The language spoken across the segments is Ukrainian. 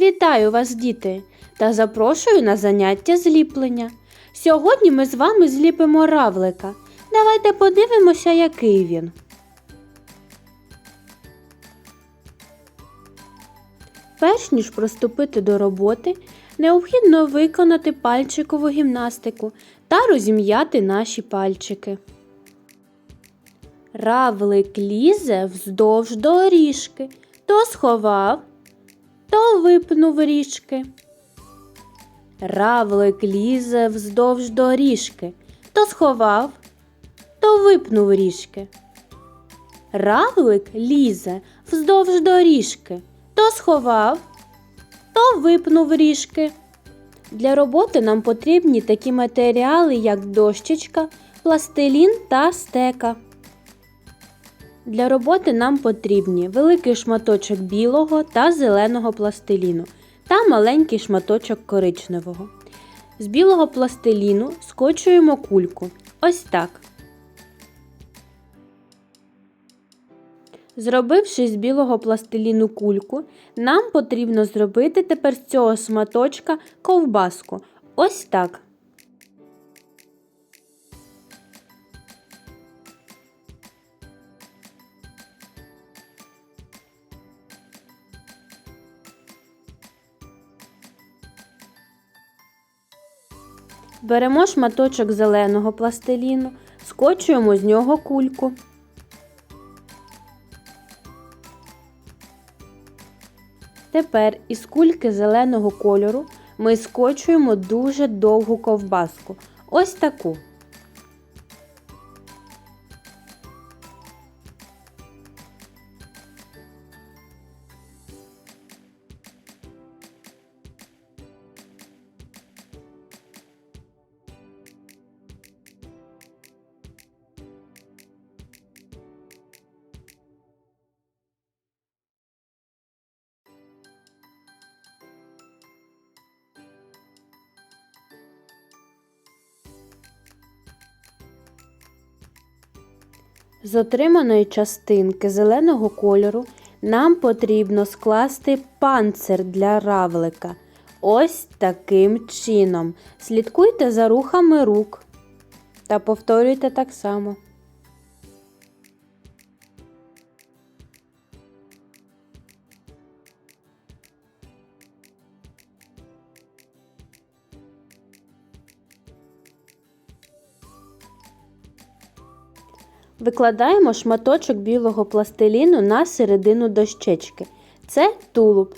Вітаю вас, діти, та запрошую на заняття зліплення. Сьогодні ми з вами зліпимо равлика. Давайте подивимося, який він. Перш ніж приступити до роботи, необхідно виконати пальчикову гімнастику та розім'яти наші пальчики. Равлик лізе вздовж доріжки, то сховав, то випнув ріжки. Равлик лізе вздовж доріжки, то сховав, то випнув ріжки. Равлик лізе вздовж доріжки, то сховав, то випнув ріжки. Для роботи нам потрібні такі матеріали, як дощечка, пластилін та стека. Для роботи нам потрібні великий шматочок білого та зеленого пластиліну та маленький шматочок коричневого. З білого пластиліну скочуємо кульку. Ось так. Зробивши з білого пластиліну кульку, нам потрібно зробити тепер з цього шматочка ковбаску. Ось так. Беремо шматочок зеленого пластиліну, скочуємо з нього кульку. Тепер із кульки зеленого кольору ми скочуємо дуже довгу ковбаску. Ось таку. З отриманої частинки зеленого кольору нам потрібно скласти панцир для равлика. Ось таким чином. Слідкуйте за рухами рук та повторюйте так само. Викладаємо шматочок білого пластиліну на середину дощечки. Це тулуб.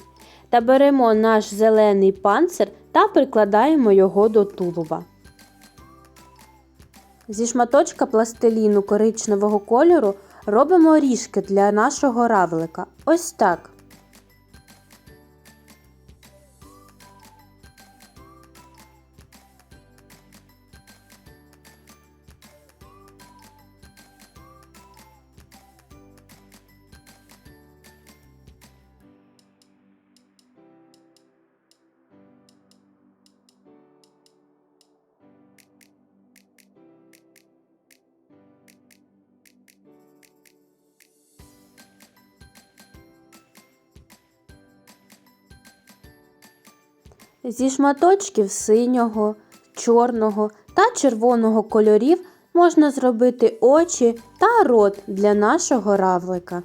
Та беремо наш зелений панцир та прикладаємо його до тулуба. Зі шматочка пластиліну коричневого кольору робимо ріжки для нашого равлика. Ось так. Зі шматочків синього, чорного та червоного кольорів можна зробити очі та рот для нашого равлика.